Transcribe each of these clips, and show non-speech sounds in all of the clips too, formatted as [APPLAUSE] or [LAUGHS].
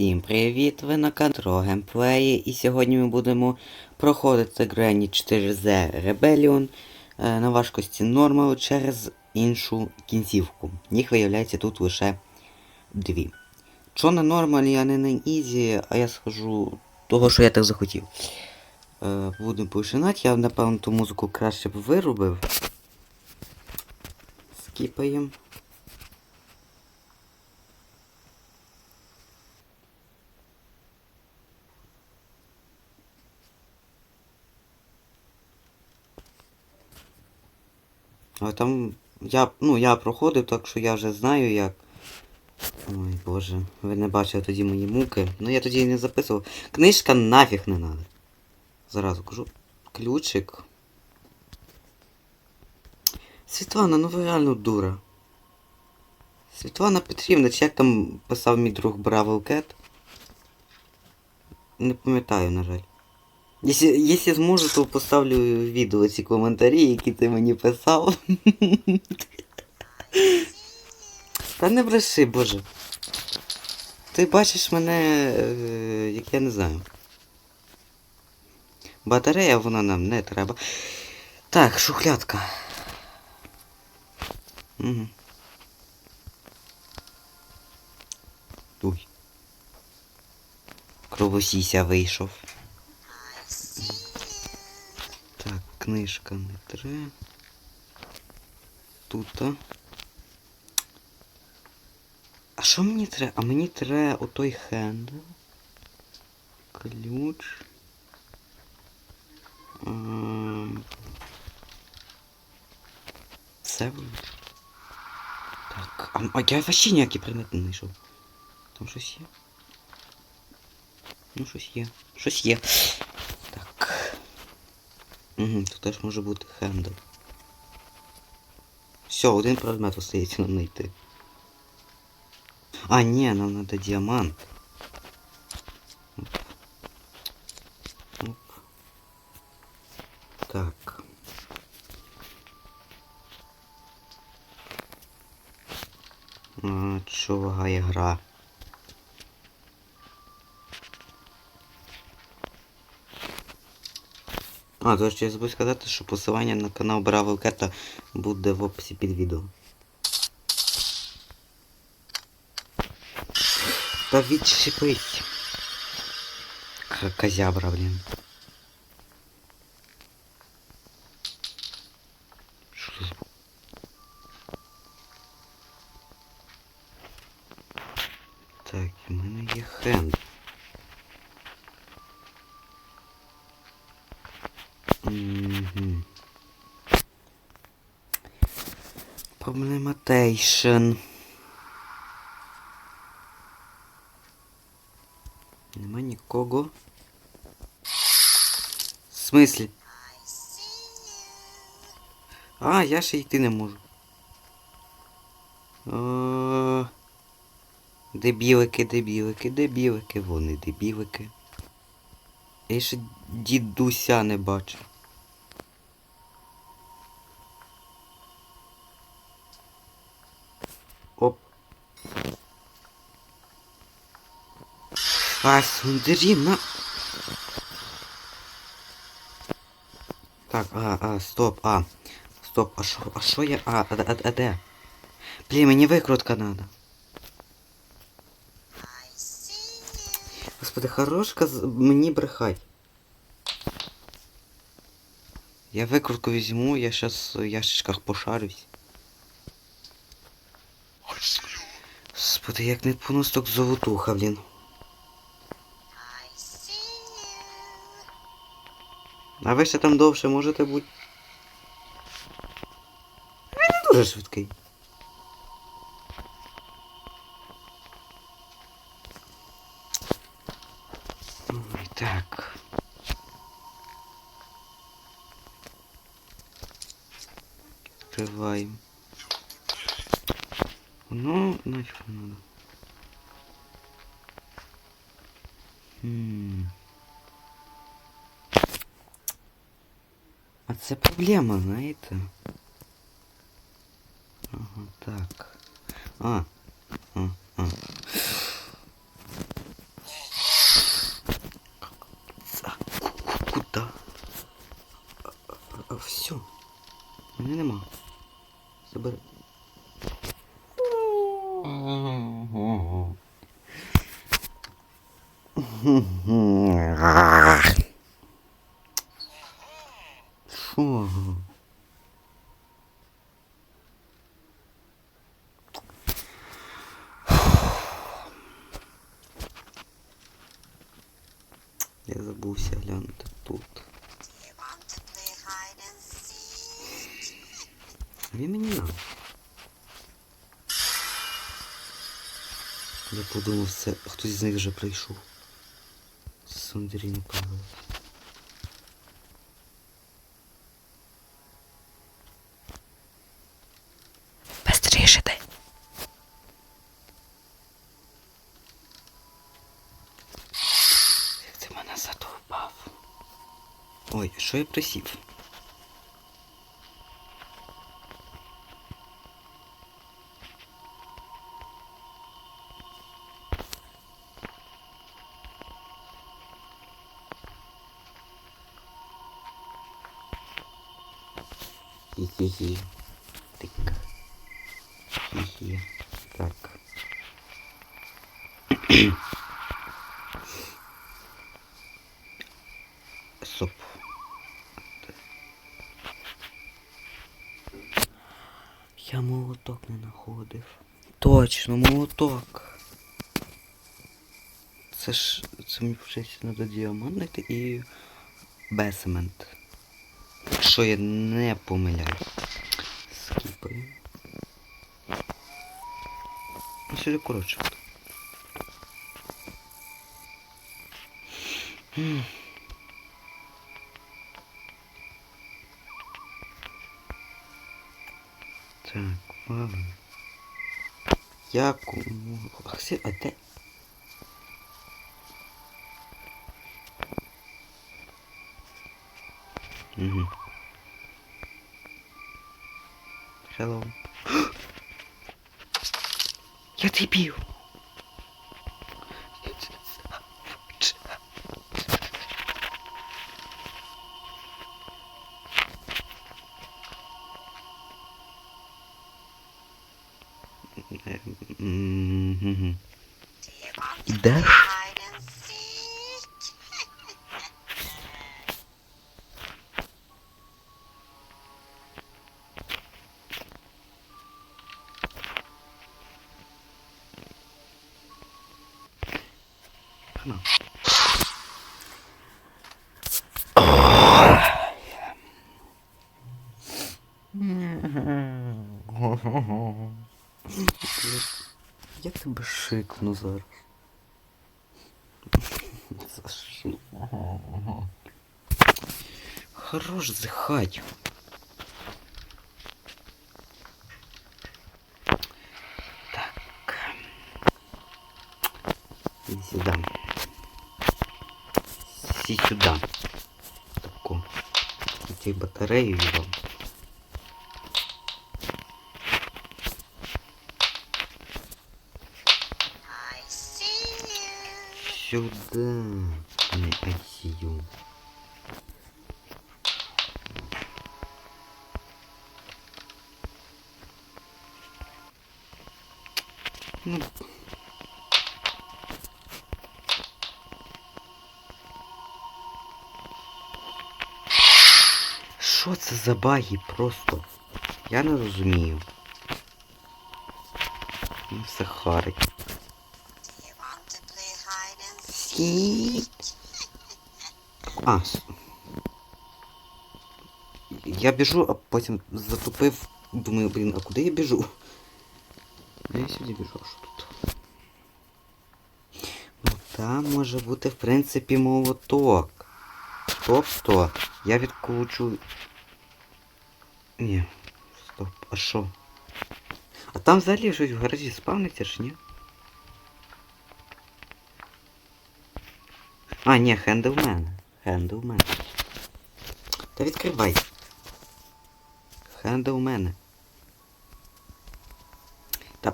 Всім привіт! Ви на Кантро Геймплеї і сьогодні ми будемо проходити Granny 4Z Rebellion е, на важкості Normal через іншу кінцівку. Їх виявляється тут лише дві. Що на нормалі, а не на ізі, а я схожу того, що я так захотів. Е, Будемо починати. Я напевно ту музику краще б вирубив. Скіпаємо. А там я, ну, я проходив, так що я вже знаю як. Ой боже, ви не бачили тоді мої муки. Ну я тоді і не записував. Книжка нафіг не надо. Зразу кажу. Ключик. Світлана, ну ви реально дура. Світлана Петрівна, чи як там писав мій друг Бравл Кет? Не пам'ятаю, на жаль. Якщо, якщо зможу, то поставлю відео ці коментарі, які ти мені писав. Та не бреши, боже. Ти бачиш мене, е, як я не знаю. Батарея вона нам не треба. Так, шухлядка. Угу. Уй. Кровосіся вийшов. книжка не треба. Тут. А що мені треба? А мені треба отой хендл. Ключ. Ем, Це. вроде. Так, а, а я вообще ніякі предмети не знайшов. Там щось є? Ну, щось є. Щось є. Угу, тут теж може бути хендл. Все, один предмет остається нам знайти. А, ні, нам треба діамант. Оп. Так. А, лагає гра? А, то ще я забув сказати, що посилання на канал Браво Кета буде в описі під відео. Та відчепись. Козябра, блін. Що Так, в мене є хенд. Проблематейшн. Нема нікого. В смислі? А, я ще йти не можу. О, дебілики, дебілики, дебілики, вони дебілики. Я ще дідуся не бачу. Сундері на... Так, а, а, стоп, а. Стоп, а шо, а шо я... А, а, а, а де? Блін, мені викрутка надо. Господи, хорошка з... мені брехать. Я викрутку візьму, я щас в ящичках пошарюсь. Господи, як не поносток золотуха, блін. А ви ще там довше можете бути. Він не дуже швидкий. Ой, так. Відкриваємо. Ну, нафіг не надо. Хм. А це проблема, знаєте. Ага, так. А. а, а. Куда? А, а, Все. Мене нема. Забери. Mm-hmm. Я забувся глянути тут. Він мені надо. Я подумав, це хтось з них вже прийшов. Сандріна Павлова. Быстріше ти. Як ти мене задовбав. Ой, що я присів? Точно, молоток. Це ж це мені вчиться треба діамант і бесемент. Якщо я не помиляюсь. Скіпаю. Ну, сюди коротше. Так, ладно. Як у... А где- а де? Угу. Hello. Я дебіл. Я тебе шикну зараз. Хорош зихать. Так. Иди сюда. Иди сюда. Тако. Эти батареи его. Сюда. Не ICU. Ну. Що це за баги просто? Я не розумію. Ну, все харить. And. А. Я біжу, а потім затупив. Думаю, блін, а куди я біжу? А я сюди біжу, а що тут? Ну там може бути, в принципі, молоток. Тобто, я відкручу. Ні. Стоп, а що? А там взагалі щось в гаражі спавниться ж, ні? А, ні, в мене. Та відкривай. Мене. Та.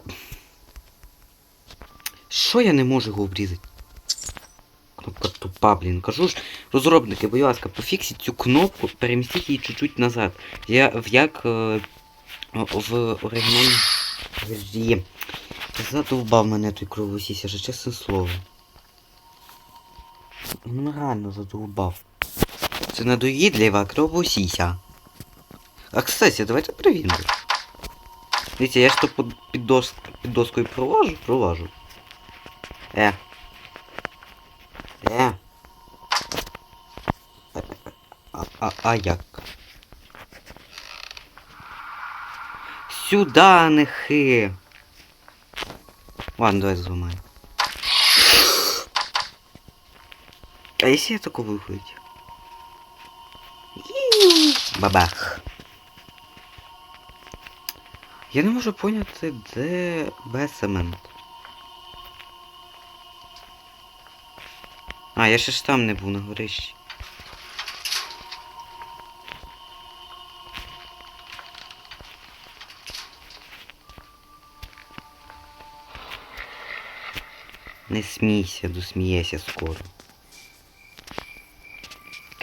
Що я не можу його обрізати? Кнопка тупа, блін. Кажу ж, розробники, будь ласка, пофіксіть цю кнопку, перемістіть її чуть-чуть назад. Я як е, в оригінальній. Задовбав мене той кровосіся, вже чесне слово. Ну реально задовбав. Це надоїдлива кровосіся. А кстати, давайте перевіримо. Дивіться, я ж то під, дос, під доскою провожу, провожу. Е. Е. А, а, а як? Сюда нехи. Ладно, давай зламаю. А если я тако виходить? Бабах. Я не можу поняти, де Бесемент. А, я ще ж там не був на горищі. Не смійся, досмієся скоро.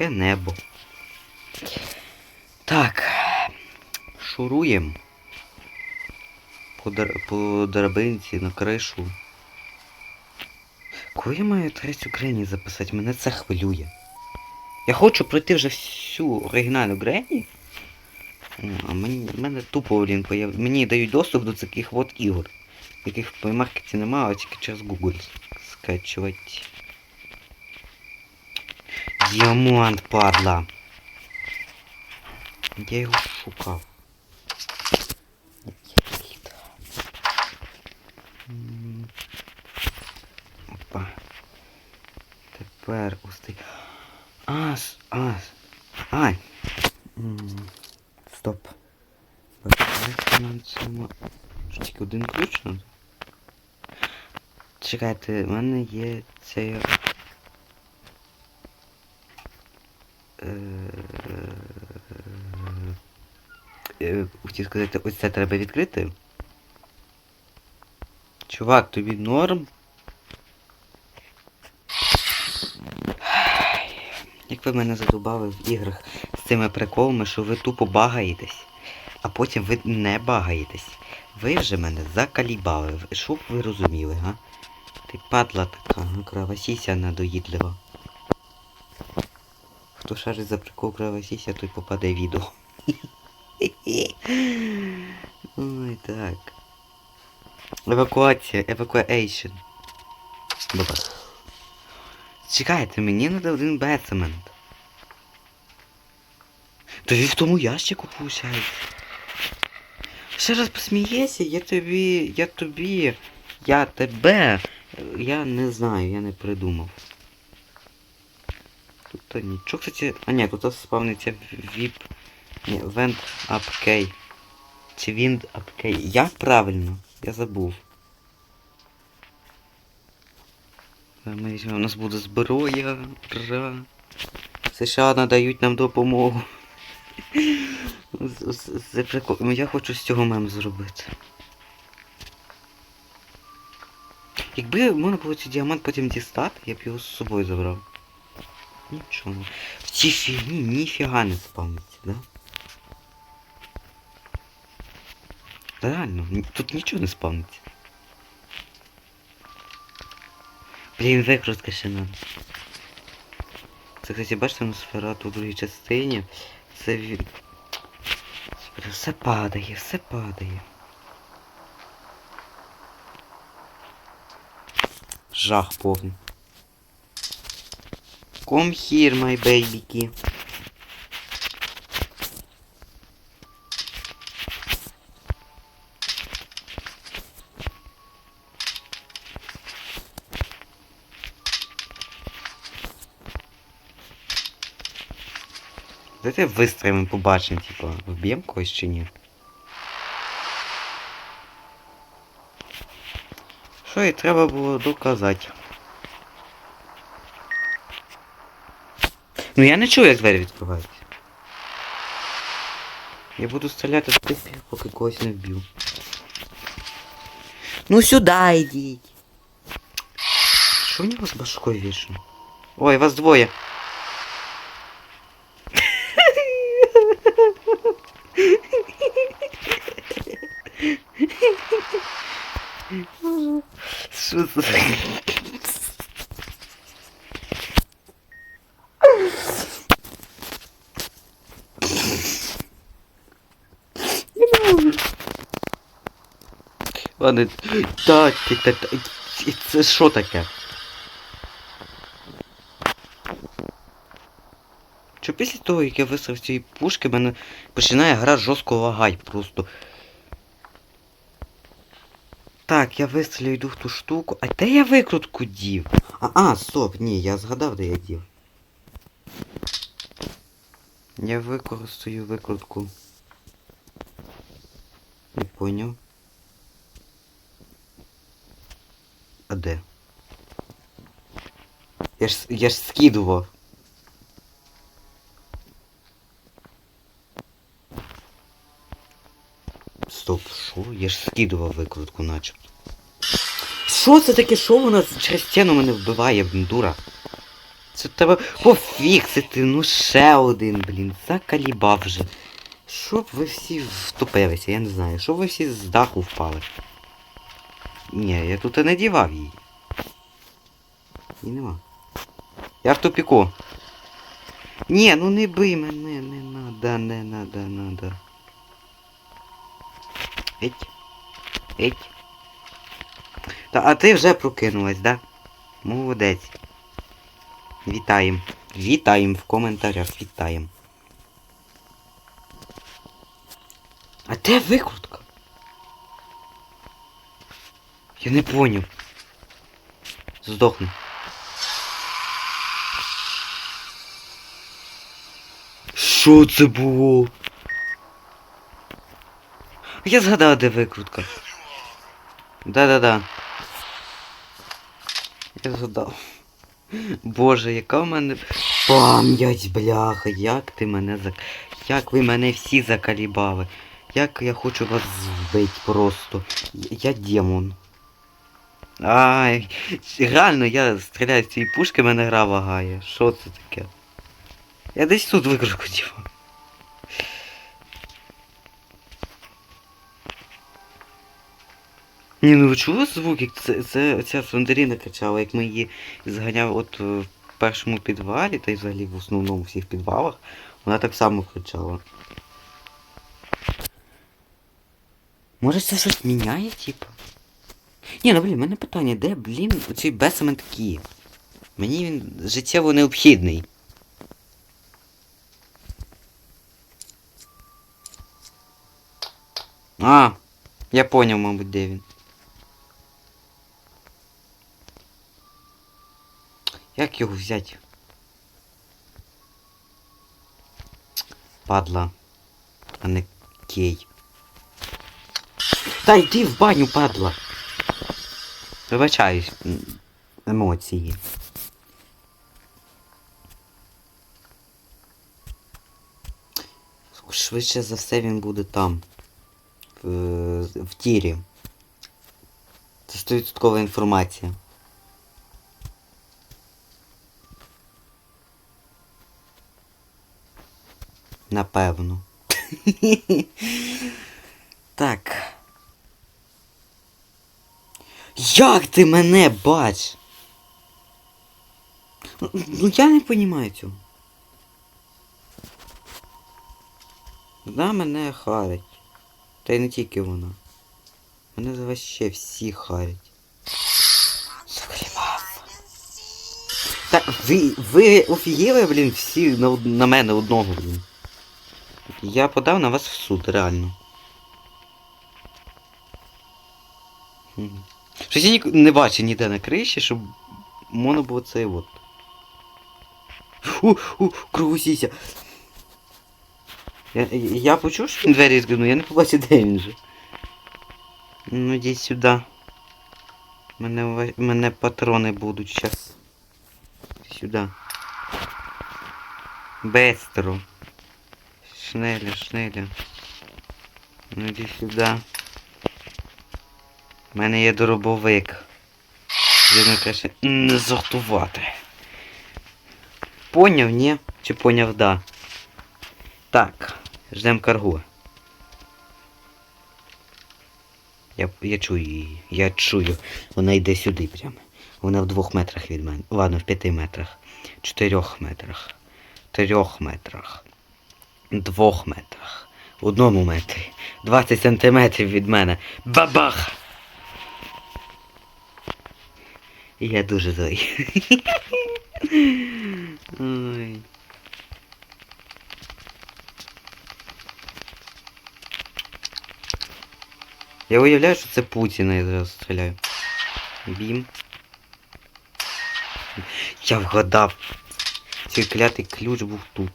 Яке небо. Так. Шуруєм. По, дар... по драбинці на кришу. Коли я маю третю Грені записати, мене це хвилює. Я хочу пройти вже всю оригінальну Грені. А мені, мене тупо, блін, появ... мені дають доступ до таких от ігор, яких в плеймаркеті немає, а тільки через Google скачувати. Діамант, падла. Я його шукав. Опа. Тепер усти. Ас, ас. Ай. Стоп. Що тільки один ключ? Чекайте, в мене є цей. Е, е, Хотів сказати, ось це треба відкрити. Чувак, тобі норм? Як ви мене задубали в іграх з цими приколами, що ви тупо багаєтесь, а потім ви не багаєтесь. Ви вже мене закалібали. Що б ви розуміли, га? Ти падла така, кровосіся надоїдлива. Хто шарить за прикол кровосіся, той попаде в відео. [LAUGHS] Ой, так. Евакуація, евакуейшн. Добре. Чекайте, мені треба один бецемент. Та він в тому ящику получається. Ще раз посмієшся, я тобі. я тобі. Я тебе. Я не знаю, я не придумав. Тут нічого, кстати. А ні, тут спавниться VIP. Vent Up K. Чи Up K. Як правильно? Я забув. Ми візьмемо, у нас буде зброя. Ура. США надають нам допомогу. Це прикольно. Я хочу з цього мем зробити. Якби можна було цей діамант потім дістати, я б його з собою забрав. Нічого. В цій фігні ніфіга не спавниться, да? Реально, тут нічого не спавниться. Блін, викрутка ще надо. Це, кстати, бачите, на сферату у другій частині. Це він. Все падає, все падає. Жах повний. Come here, my baby. Давайте вистроїмо, побачимо, типа, вб'ємо когось чи ні. Що і треба було доказати. Ну я не чую, як двері відкриваються. Я буду стріляти до тих поки когось не вб'ю. Ну сюди йдіть. Що у нього з башкою вішено? Ой, вас двоє. Що це? таке? Я не можу. Ладно, так, так, так. Це що таке? Що після того, як я висрав цієї пушки, мене починає гра жорстко лагать просто. Так, я вистрілю йду в ту штуку. А де я викрутку дів? А, а, стоп, ні, я згадав, де я дів. Я використаю викрутку. Не поняв. А де? Я ж, я ж скидував. Стоп, що? Я ж скидував викрутку начебто. Що це таке? Що вона через стіну мене вбиває, дура? Це треба пофіксити, ну ще один, блін, закалібав вже. Щоб ви всі втопилися, я не знаю, щоб ви всі з даху впали. Ні, я тут і не дівав її. Її нема. Я в тупіку. Ні, ну не бий мене, не надо, не надо, надо. Еть. Еть. Та, а ти вже прокинулась, да? Молодець. Вітаєм. Вітаєм в коментарях, вітаєм. А де викрутка? Я не поняв. Здохну. Що це було? Я згадав, де викрутка. Да-да-да. Я згадав. Боже, яка в мене пам'ять, бляха, як ти мене зак... Як ви мене всі закалібали. Як я хочу вас збити просто. Я демон. Ай, реально, я стріляю з цієї пушки, мене гра вагає. Що це таке? Я десь тут викрутку дівав. Ні, ну ви чули звук, як це, це ця Фландеріна кричала, як ми її зганяли от е, в першому підвалі, та й взагалі в основному всіх підвалах, вона так само кричала. Може це щось міняє, типу? Ні, ну блін, в мене питання, де, блін, оцей бесамент такі? Мені він життєво необхідний. А, я поняв, мабуть, де він. Як його взяти? Падла. А не кей. Та йди в баню, падла. Вибачаюсь. Емоції. Швидше за все він буде там. В, в тірі. Це 100% інформація. Напевно. [LAUGHS] так. Як ти мене бач? Ну, Ну я не розумію цього. Вона мене харить. Та й не тільки вона. Мене вообще всі харять. Закрівав. Так, ви, ви офігіли, блін, всі на, на мене одного, блін. Я подав на вас в суд, реально. Щось я не бачу ніде на криші, щоб можна було цей от. У, у, кровосіся. Я, я почув, що він двері згинув, я не побачив, де він же. Ну йди сюди. Мене, мене патрони будуть щас. Сюди. Бестро. Шнеля, шнеля. Ну йди сюди. У мене є доробовик. Він каже, не жартувати. поняв, ні? Чи поняв, да. Так, ждем каргу. Я, я чую її. Я чую. Вона йде сюди прямо. Вона в двох метрах від мене. Ладно, в п'яти метрах. Чотирьох метрах. Трьох метрах. Двох метрах. В Одному метрі. 20 сантиметрів від мене. Бабах! Я дуже злий. Ой. Я уявляю, що це Путіна я зараз стріляю. Бім. Я вгадав. Цей клятий ключ був тут.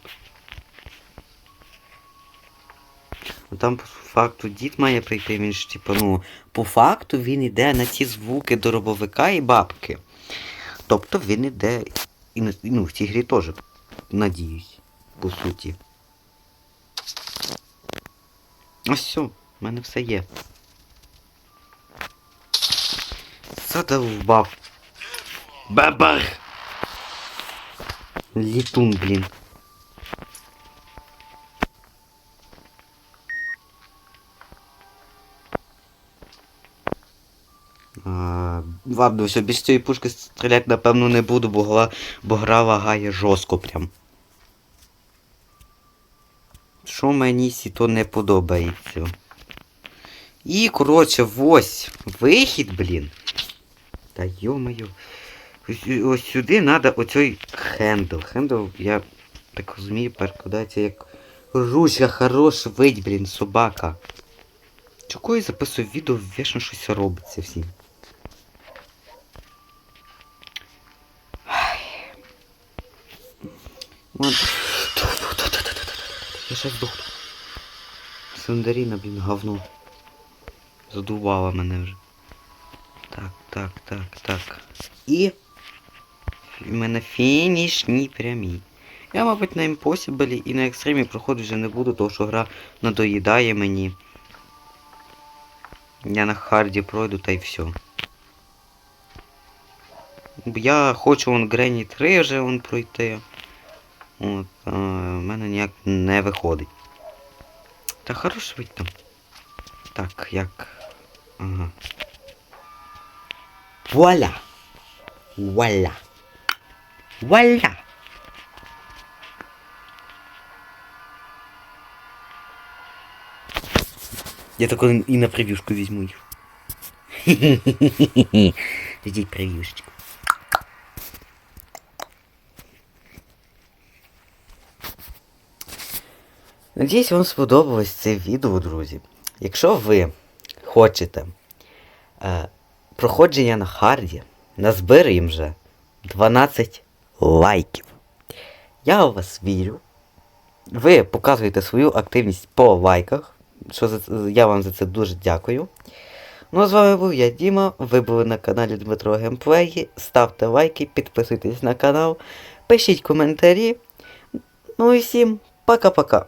Ну там по факту дід має прийти, він ж типу, ну, по факту він іде на ті звуки до робовика і бабки. Тобто він іде і на, ну, в цій грі теж, надіюсь, по суті. Ось все, в мене все є. Задовбав. Бабах! Літун, блін. А, без цієї пушки стріляти напевно не буду, бо, гла, бо гра лагає жорстко прям. Що мені сі то не подобається. І, коротше, ось вихід, блін. Та йо-моє. Ось, ось сюди треба оцей хендл. Хендл, я так розумію, перекладається як ручка хорош вить, блін, собака. Чого я записую відео, вічно щось робиться всім. Я ще здохну. Сундаріна, блін, говно. Задувала мене вже. Так, так, так, так. І. В мене фінішні прямі. Я, мабуть, на Impossible і на екстремі проходу вже не буду, тому що гра надоїдає мені. Я на харді пройду та й все. Я хочу он Гренні 3 вже он пройти. От, а, в мене ніяк не виходить. Та хорош вийти там. Так, як. Ага. Вуаля! Вуаля! Вуаля! Я тако і на прев'юшку візьму їх. [LAUGHS] Ідіть прев'юшечку. Надіюсь, вам сподобалось це відео, друзі. Якщо ви хочете е, проходження на харді, назбираємо вже 12 лайків. Я у вас вірю. Ви показуєте свою активність по лайках. Що за, я вам за це дуже дякую. Ну а з вами був я, Діма. Ви були на каналі Дмитро Геймплеї. Ставте лайки, підписуйтесь на канал, пишіть коментарі. Ну і всім пока-пока.